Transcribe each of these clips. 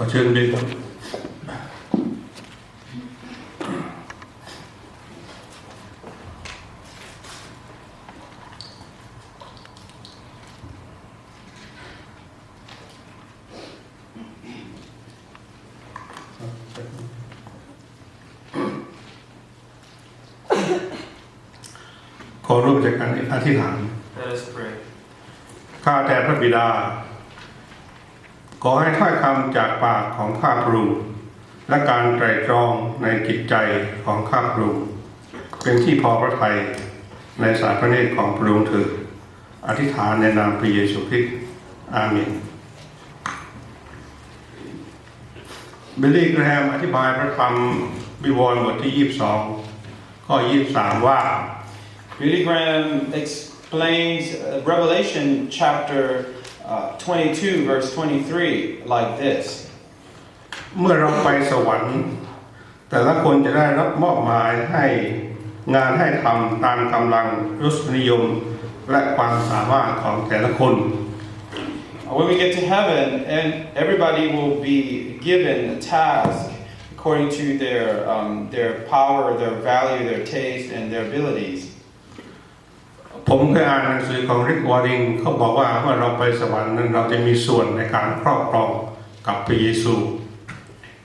వచ్చేయండి ปากของข้าพระองค์และการไตรตรองในจิตใจของข้าพระองค์เป็นที่พอพระทัยในสายพระเนตรของพระองค์เถิดอธิษฐานในนามพระเยซูคริสต์อาเมนบิลลี่แกรแฮมอธิบายพระคำวิวรณ์บทที่ 22 ข้อ 23 ว่า Billy Graham explains Revelation chapter uh, 22, verse 23, like this เมื่อเราไปสวรรค์ แต่ละคนจะได้รับมอบหมายให้งานให้ทำตามกำลังรสนิยมและความสามารถของแต่ละคน Uh, When we get to heaven, and everybody will be given a task according to their, um, their power, their value, their taste, and their abilities. ผมเคยอ่านหนังสือของริกวอร์ดิงเขาบอกว่าเมื่อเราไปสวรรค์นั้นเราจะมีส่วนในการครอบครองกับพระเยซู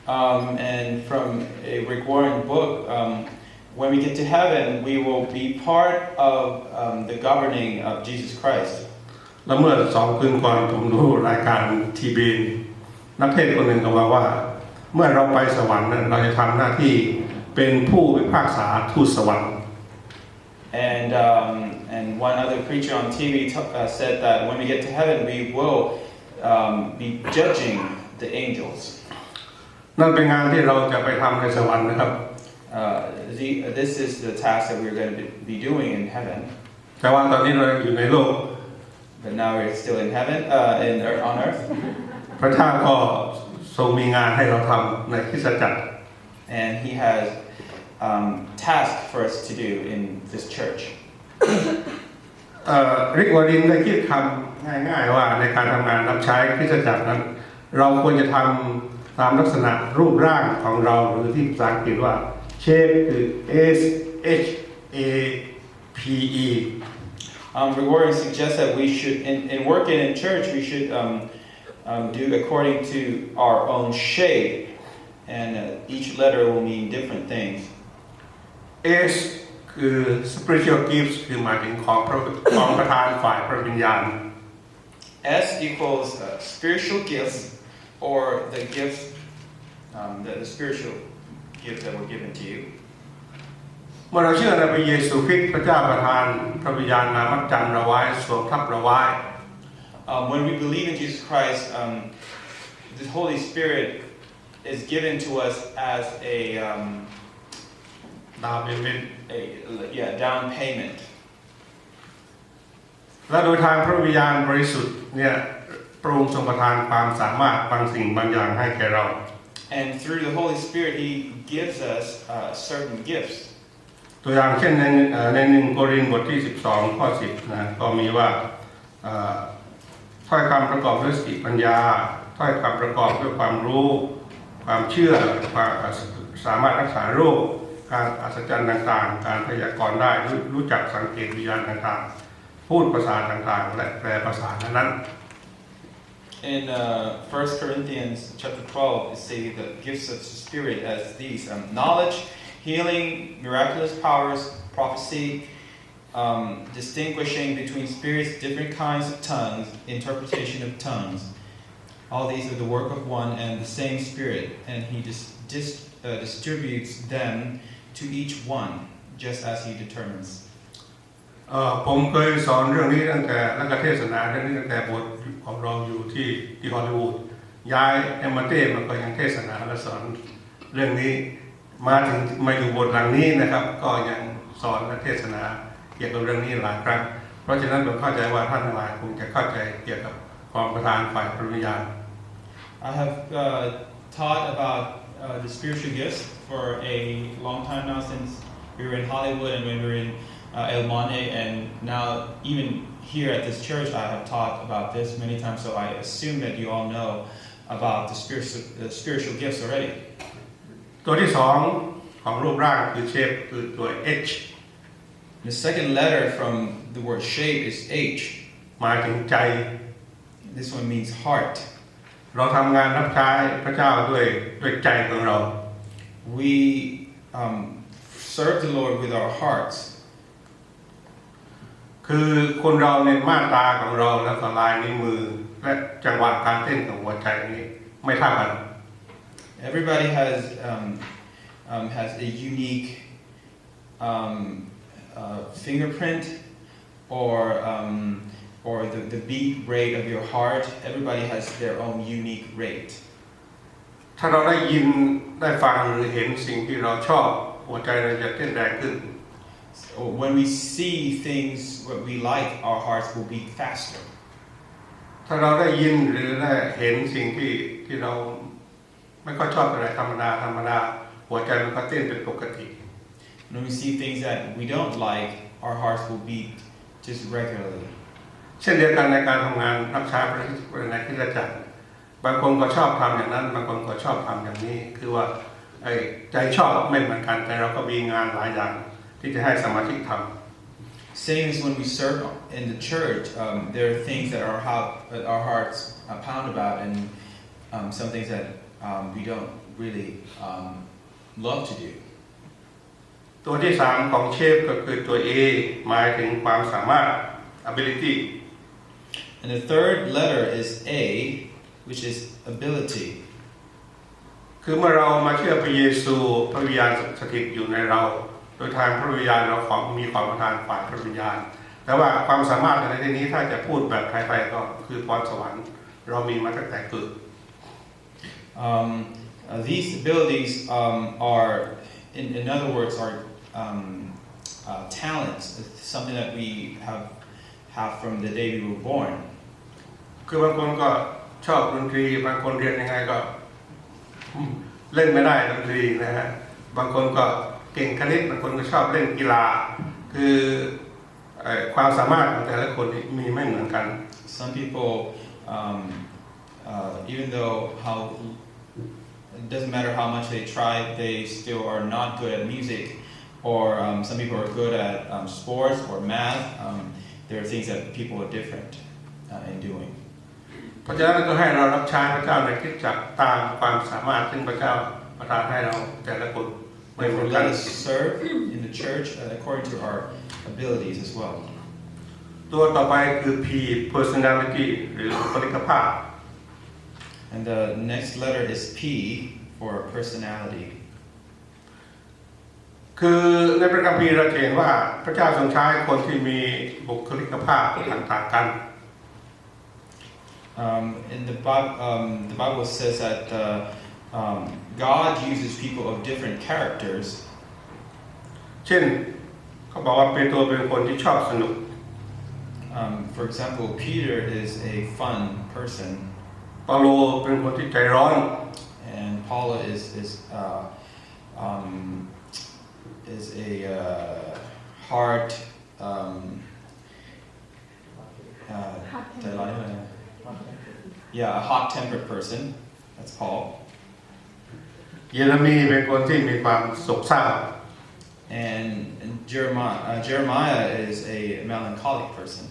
Um, and from a Rick Warren book, um, when we get to heaven, we will be part of um, the governing of Jesus Christ. แล้วเมื่อสองคืนก่อนผมดูรายการทีบีนนักเทศน์คนหนึ่งก็บอกว่า เมื่อเราไปสวรรค์นั้นเราจะทำหน้าที่เป็นผู้พิพากษาทูตสวรรค์ And, um, and one other preacher on TV t- uh, said that when we get to heaven, we will um, be judging the angels. นั่นเป็นงานที่เราจะไปทำในสวรรค์นะครับ Uh, the, this is the task that we're going to be doing in heaven. แต่ว่าตอนนี้เราอยู่ในโลก But now we're still in heaven, uh, in, ear- on earth. พระเจ้าก็ทรงมีงานให้เราทำในคริสตจักร And He has um, tasks for us to do in this church. เอ่อริกวอรินได้คิดคำง่ายๆว่าในการทำงานรับใช้คริสตจักรนั้น เราควรจะทำ ตามลักษณะรูปร่างของเราหรือที่ภาษาอังกฤษว่า shape คือ S H A P E Um, Gregorian suggests that we should, in, in working in church, we should um, um, do according to our own shape, and uh, each letter will mean different things. S คือ spiritual gifts คือหมายถึงของพระของประธานฝ่ายพระวิญญาณ S equals uh, spiritual gifts, or the gifts, um, the, the spiritual gifts that were given to you. เมื่อเราเชื่อในพระเยซูคริสต์พระเจ้าประทานพระวิญญาณมามัดจำเราไว้สวมทับเราไว้ Um, when we believe in Jesus Christ, um, the Holy Spirit is given to us as a, um, ดาวเป็นเม็ด a yeah down payment. และโดยทางพระวิญญาณบริสุทธิ์เนี่ย พระองค์ทรงประทานความสามารถบางสิ่งบางอย่างให้แก่เรา And through the Holy Spirit, He gives us uh, certain gifts. ตัวอย่างเช่นในเอ่อในหนึ่งโครินธ์บทที่ 12 ข้อ 10 นะก็มีว่าเอ่อถ้อยคำประกอบด้วยสติปัญญา ถ้อยคำประกอบด้วยความรู้ ความเชื่อความสามารถรักษาโรค การอัศจรรย์ต่างๆ การพยากรณ์ได้รู้รู้จักสังเกตวิญญาณต่างๆ พูดภาษาต่างๆ และแปลภาษานั้น In uh, 1 Corinthians chapter 12, it says the gifts of the Spirit as these um, knowledge, healing, miraculous powers, prophecy, um, distinguishing between spirits, different kinds of tongues, interpretation of tongues. All these are the work of one and the same Spirit, and He dis- dis- uh, distributes them to each one just as He determines. ผมเคยสอนเรื่องนี้ตั้งแต่แล้วก็เทศนาเรื่องนี้ตั้งแต่บทของเราอยู่ที่ที่ฮอลลีวูดย้ายเอมมาเต้มาก็ยังเทศนาและสอนเรื่องนี้มาถึงมาอยู่บทหลังนี้นะครับ ก็ยังสอนและเทศนาเกี่ยวกับเรื่องนี้หลายครั้งเพราะฉะนั้นผมเข้าใจว่าท่านทั้งหลายคงจะเข้าใจเกี่ยวกับความประธานฝ่ายปริญญา I have uh, taught about uh, the spiritual gifts for a long time now since we were in Hollywood and when we were in uh, El Monte and now even here at this church I have taught about this many times so I assume that you all know about the spiritual, the spiritual gifts already. ตัวที่สองของรูปร่างคือเชฟคือตัว H The second letter from the word shape is H. หมายถึงใจ This one means heart. เราทำงานรับใช้พระเจ้าด้วยด้วยใจของเรา We um, serve the Lord with our hearts. คือคนเราในมาตราของเราแล้วก็ลายนิ้วมือ และจังหวะการเต้นของหัวใจนี้ไม่เท่ากัน Everybody has um, um, has a unique um, uh, fingerprint or um, or the, the beat rate of your heart. Everybody has their own unique rate. ถ้าเราได้ยินได้ฟังหรือเห็นสิ่งที่เราชอบหัวใจเราจะเต้นแรงขึ้น So when we see things what we like, our hearts will beat faster. ถ้าเราได้ยินหรือได้เห็นสิ่งที่ที่เราไม่ค่อยชอบอะไรธรรมดาธรรมดาหัวใจมันก็เต้นเป็นปกติ When we see things that we don't like, our hearts will beat just regularly. เช่นเดียวกันในการทำงานรับใช้พระคริสต์ในคริสตจักรบางคนก็ชอบทำอย่างนั้น บางคนก็ชอบทำอย่างนี้ คือว่าไอ้ใจชอบไม่เหมือนกันแต่เราก็มีงานหลายอย่างที่จะให้สมาชิกทำ Same as when we serve in the church, um, there are things that our, heart, that our hearts uh, pound about, and um, some things that um, we don't really um, love to do. ตัวที่สามของเชฟก็คือตัว A หมายถึงความสามารถ ability And the third letter is A, which is ability. คือเมื่อเรามาเชื่อพระเยซูพระวิญญาณสถิตอยู่ในเรา โดยทางพระวิญญาณเราของมีความประทานฝ่ายพระวิญญาณ แต่ว่าความสามารถในที่นี้ถ้าจะพูดแบบไทยๆก็คือพรสวรรค์เรามีมาตั้งแต่เกิด Um, uh, these abilities um, are, in, in other words, are um, uh, talents, It's something that we have, have from the day we were born. คือบางคนก็ชอบดนตรีบางคนเรียนยังไงก็อืมเล่นไม่ได้ดนตรีนะฮะบางคนก็ เก่งคณิตบางคนก็ชอบเล่นกีฬา คือเอ่อความสามารถของแต่ละคนนี่มีไม่เหมือนกัน Some people, um, uh, even though how it doesn't matter how much they try, they still are not good at music. Or um, some people are good at um, sports or math. Um, there are things that people are different uh, in doing. เพราะฉะนั้นก็ให้เรารับใช้พระเจ้าในคริสตจักรตามความสามารถซึ่งพระเจ้าประทานให้เราแต่ละคน ไม่เหมือ Therefore, นกัน let us serve in the church uh, according to our abilities as well. ตัวต่อไปคือ P personality หรือบุคลิกภาพ And the next letter is P for personality. คือในพระคัมภีร์เราจะเห็นว่าพระเจ้าทรงใช้คนที่มีบุคลิกภาพต่างๆกัน Um, in the Bible, um, the Bible says that uh, um, God uses people of different characters. เช่นเขาบอกว่าเปโตรเป็นคนที่ชอบสนุก Um, for example, Peter is a fun person, เปาโลเป็นคนที่ใจร้อน and Paula is is uh, um, is a uh, hard. Um, uh, yeah, a hot-tempered person. That's Paul. เยเรมีเป็นคนที่มีความโศกเศร้า And, and Jeremiah, uh, Jeremiah is a melancholic person.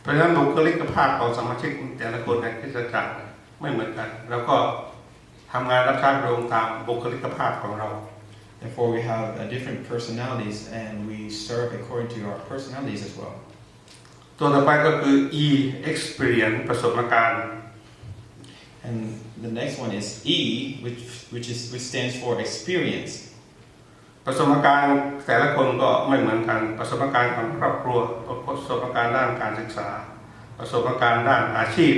เพราะฉะนั้นบุคลิกภาพของสมาชิกแต่ละคนในคริสตจักรไม่เหมือนกัน แล้วก็ทำงานรับใช้พระองค์ตามบุคลิกภาพของเรา Therefore, we have uh, different personalities, and we serve according to our personalities as well. ตัวต่อไปก็คือ E experience ประสบการณ์ And the next one is E, which which is which stands for experience. ประสบการณ์แต่ละคนก็ไม่เหมือนกัน ประสบการณ์ของครอบครัว ประสบการณ์ด้านการศึกษา ประสบการณ์ด้านอาชีพ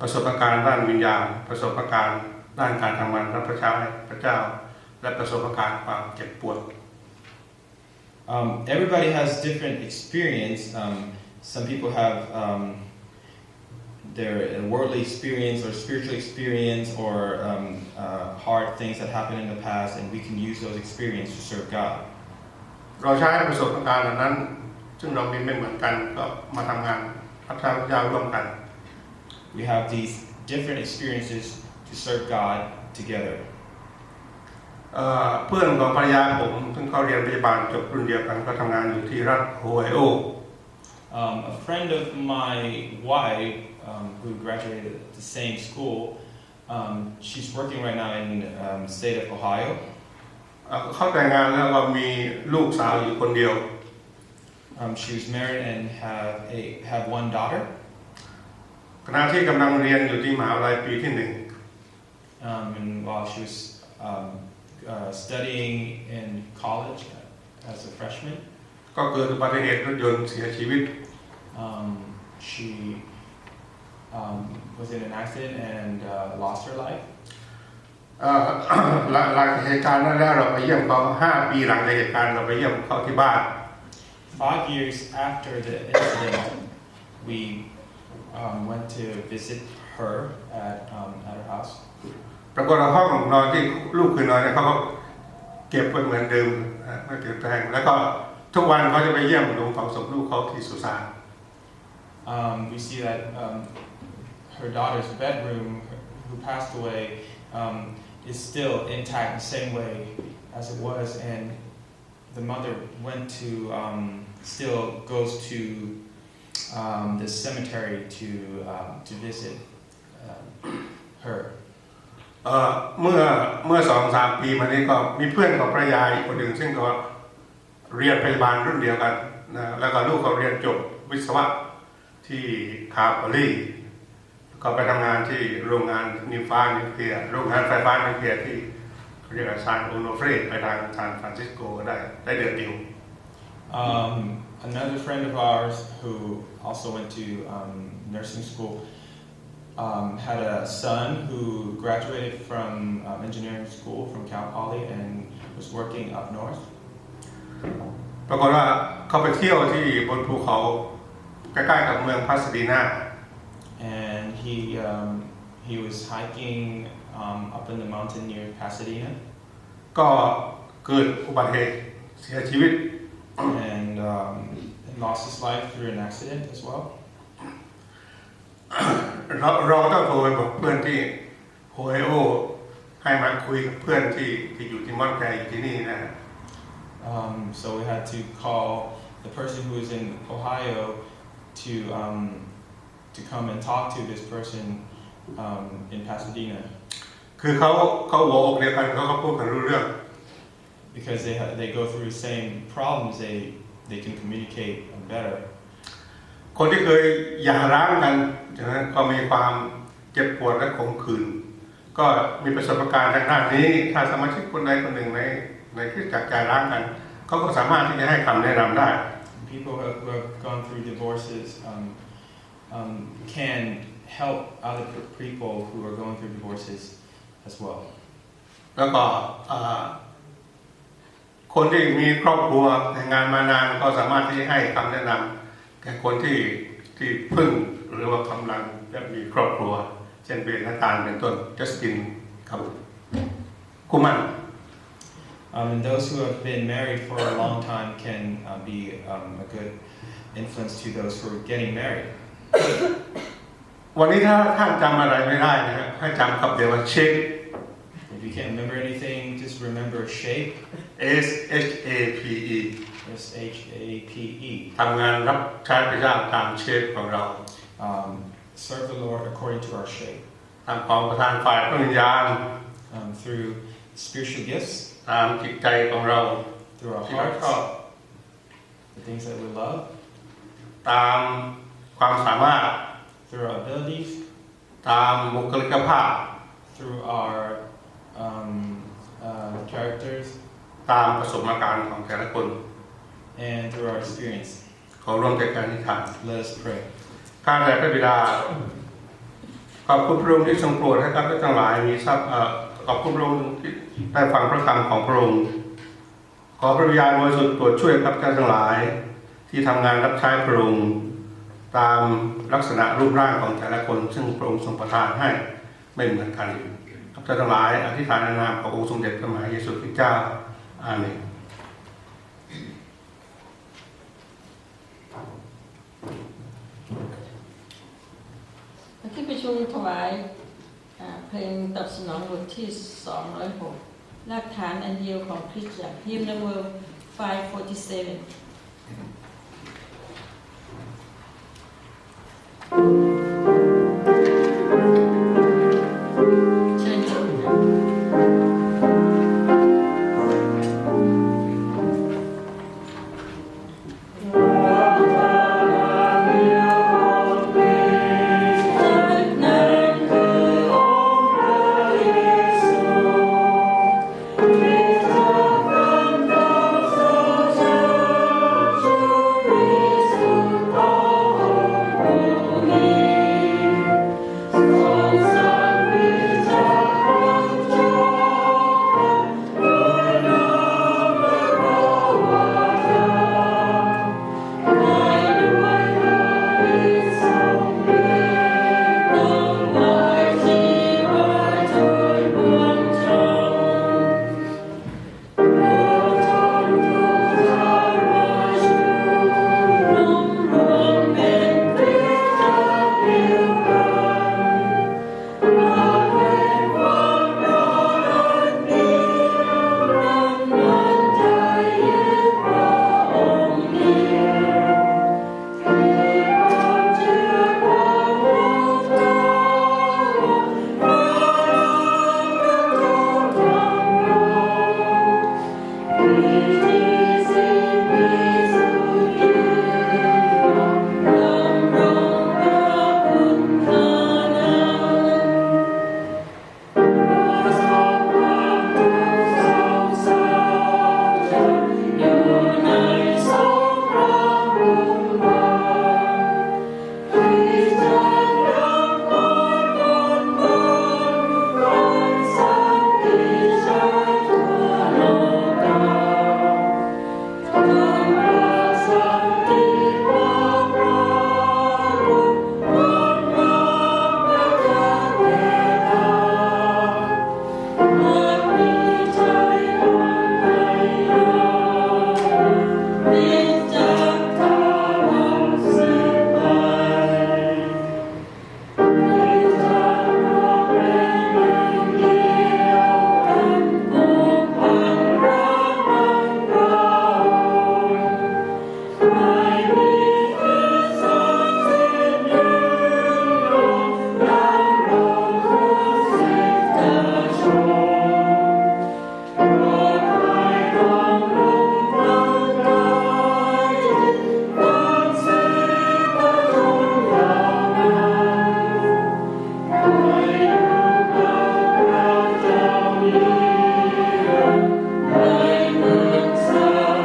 ประสบการณ์ด้านวิญญาณ ประสบการณ์ด้านการทำงานรับประชาให้พระเจ้า และประสบการณ์ความเจ็บปวด Um, everybody has different experience. Um, some people have um, their worldly experience or spiritual experience or um, uh, hard things that happened in the past, and we can use those experiences to serve God. เราใช้ประสบการณ์เหล่านั้น ซึ่งเรามีไม่เหมือนกันก็มาทำงานรับใช้พระเจ้าร่วมกัน We have these different experiences to serve God together. เอ่อเพื่อนของภรรยาผมซึ่งเขาเรียนพยาบาลจบรุ่นเดียวกันก็ทำงานอยู่ที่รัฐโฮไอโอ Um, a friend of my wife, um, who graduated at the same school, um, she's working right now in um, state of Ohio. เอ่อเขาแต่งงานแล้วก็มีลูกสาวอยู่คนเดียว Um, she was married and have a have one daughter. ขณะที่กำลังเรียนอยู่ที่มหาวิทยาลัยปีที่หนึ่ง Um, and while she was um, uh, studying in college as a freshman, ก็เกิดอุบัติเหตุรถยนต์เสียชีวิต um, she um, was in an accident and uh, lost her life. เอ่อ หลังหลังเหตุการณ์นั้นแล้วเราไปเยี่ยมเขาห้าปีหลังจากเหตุการณ์เราไปเยี่ยมเขาที่บ้าน Five years after the incident, we um, went to visit her at, um, at her house. ปรากฏว่าห้องนอนที่ลูกคือนอนเนี่ยเขาก็เก็บไว้เหมือนเดิมนะไม่เปลี่ยนแปลงแล้วก็ทุกวันเขาจะไปเยี่ยมลงเผาศพลูกเขาที่สุสาน Um, we see that um, her daughter's bedroom, who passed away, um, is still intact the same way as it was, and the mother went to um, still goes to um, the cemetery to um, to visit um, her. เอ่อเมื่อเมื่อสองสามปีมานี้ก็มีเพื่อนของภรรยาอีกคนหนึ่งซึ่งก็เรียนพยาบาลรุ่นเดียวกันนะแล้วก็ลูกเขาเรียนจบวิศวะที่คาร์บอรี่ ก็ไปทำงานที่โรงงานนิวฟ้านิวเคลียร์โรงงานไฟฟ้านิวเคลียร์ที่เขาเรียกว่าซานโอโนเฟรไปทางซานฟรานซิสโกก็ได้ได้เดือนเดียว Um, another friend of ours who also went to um, nursing school um, had a son who graduated from um, engineering school from Cal Poly and was working up north. ปรากฏว่าเขาไปเที่ยวที่บนภูเขาใกล้ๆกับเมืองพาสดีนา And he um, he was hiking um, up in the mountain near Pasadena, ก็เกิดอุบัติเหตุเสียชีวิต and um, lost his life through an accident as well. เราเราต้องโทรไปบอกเพื่อนที่โฮไอโอให้มาคุยกับเพื่อนที่ที่อยู่ที่มอนแกอยู่ที่นี่นะฮะ Um, so we had to call the person who was in Ohio to um, to come and talk to this person um, in Pasadena คือเขาเขาหัวอกเดียวกันเขาก็พูดกันรู้เรื่อง because they ha- they go through the same problems. They they can communicate better. คนที่เคยหย่าร้างกันฉะนั้นก็มีความเจ็บปวดและขมขื่นก็มีประสบการณ์ทางด้านนี้ ถ้าสมาชิกคนใดคนหนึ่งในในที่จักหย่าร้างกันเขาก็สามารถที่จะให้คำแนะนำได้ People who have, who have gone through divorces um, um, can help other pe- people who are going through divorces as well. แล้วก็อ่าคนที่มีครอบครัวแต่งงานมานานก็สามารถที่จะให้คำแนะนำแก่คนที่ที่เพึ่งหรือว่ากำลังจะมีครอบครัว เช่นเป็นนักการเป็นต้นจัสตินกับคุมัน Um, and those who have been married for a long time can uh, be um, a good influence to those who are getting married. วันนี้ถ้าท่านจำอะไรไม่ได้นะฮะให้จำคำเดียวว่าเช็ค If you can't remember anything, just remember shape. S H A P E S H A P E. ทำงานรับใช้พระเจ้าตามเชฟของเรา Um, serve the Lord according to our shape. ตามของประธานฝ่ายพระวิญญาณ Um, through spiritual gifts, ตามจิตใจของเรา through our ที่เราชอบ hearts, the things that we love, ตาม ความสามารถ through our abilities, ตามบุคลิกภาพ through our um, uh, characters, ตามประสบการณ์ของแต่ละคน and through our experience. ขอร่วมใจกันนิทาน Let us pray. ข้าแต่พระบิดาขอบคุณพระองค์ที่ทรงโปรดให้ข้าพเจ้าทั้งหลายมีทรัพย์เอ่อขอบคุณพระองค์ที่ได้ฟังพระคำของพระองค์ขอพระวิญญาณบริสุทธิ์โปรดช่วยข้าพเจ้าทั้งหลาย ที่ทำงานรับใช้พระองค์ ตามลักษณะรูปร่างของแต่ละคน ซึ่งพระองค์ทรงประทานให้ไม่เหมือนกันข้าพเจ้าทั้งหลายอธิษฐานนามขององค์สมเด็จพระมหาเยซูคริสต์เจ้าอาเมนที่ประชุมถวายเพลงตอบสนองบทที่ 206รากฐานอันเดียวของคริสตจักร Hymn number 547 Música